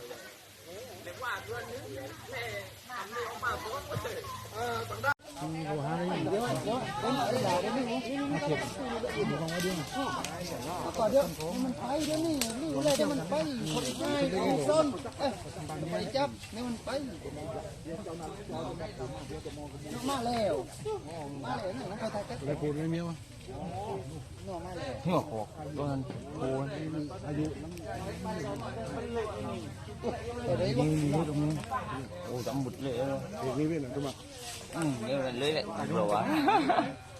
ก่อนเดี๋ ยวมันไปเดี๋ยวนี้นี่เลยเดี๋ยวมันไปคนไข้ของส้นเอ้ยไปจับเดี๋ยวมันไปมาแล้วมาแล้วนี่มันไปทางกัน เลยพูดไม่มีวะ นัวมาแล้ว หัวหอกตัวนั้นโอ้ยอายุ เดี๋ยวได้ นี่นี่ตรงนี้โอ้จำบุดเลยเนาะนี่เป็นอะไรตัวมา อืมเดี๋ยวมันเลยแหละกลัว เ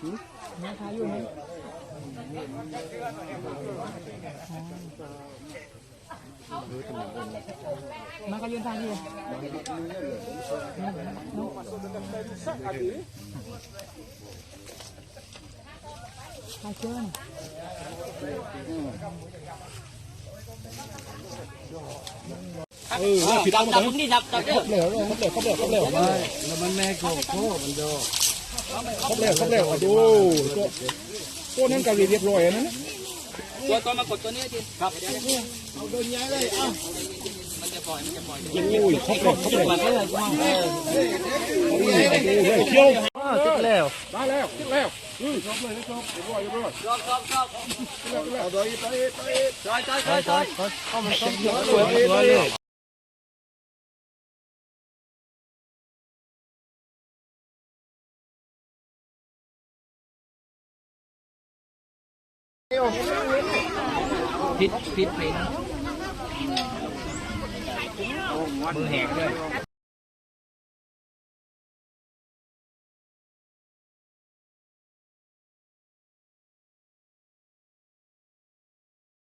ต่อมีมาอยู่มาทาอยู่ไหมมาก็ยืนทางอยู่ใครเชิญเออผิดจัอับนหมดเลยมึงนี่จับจับเด้อเหลวเรบเหลวครบเหลวครบเหลวไม่แล้วมันแม่โกโก้มันโด ครบเหลวครบเหลวดูตัวตัวนั้นก็เรียบร้อยนะตัวตัวมากดตัวนี้ทีครับเอาโดนย้ายเลยอ้าวมันจะปล่อยมันจะปล่อยยังอยู่ครบเหลวครบเหลวมาเรื่อยเออเที่ยวติดแล้วได้แล้วติดแล้วอืมครบเลยครบเรียบร้อยเรียบร้อยชอบชอบชอบแล้วไปไปไปจอยจอยจอยจอยสวยส พิษพิษเพลงมือแหกเลย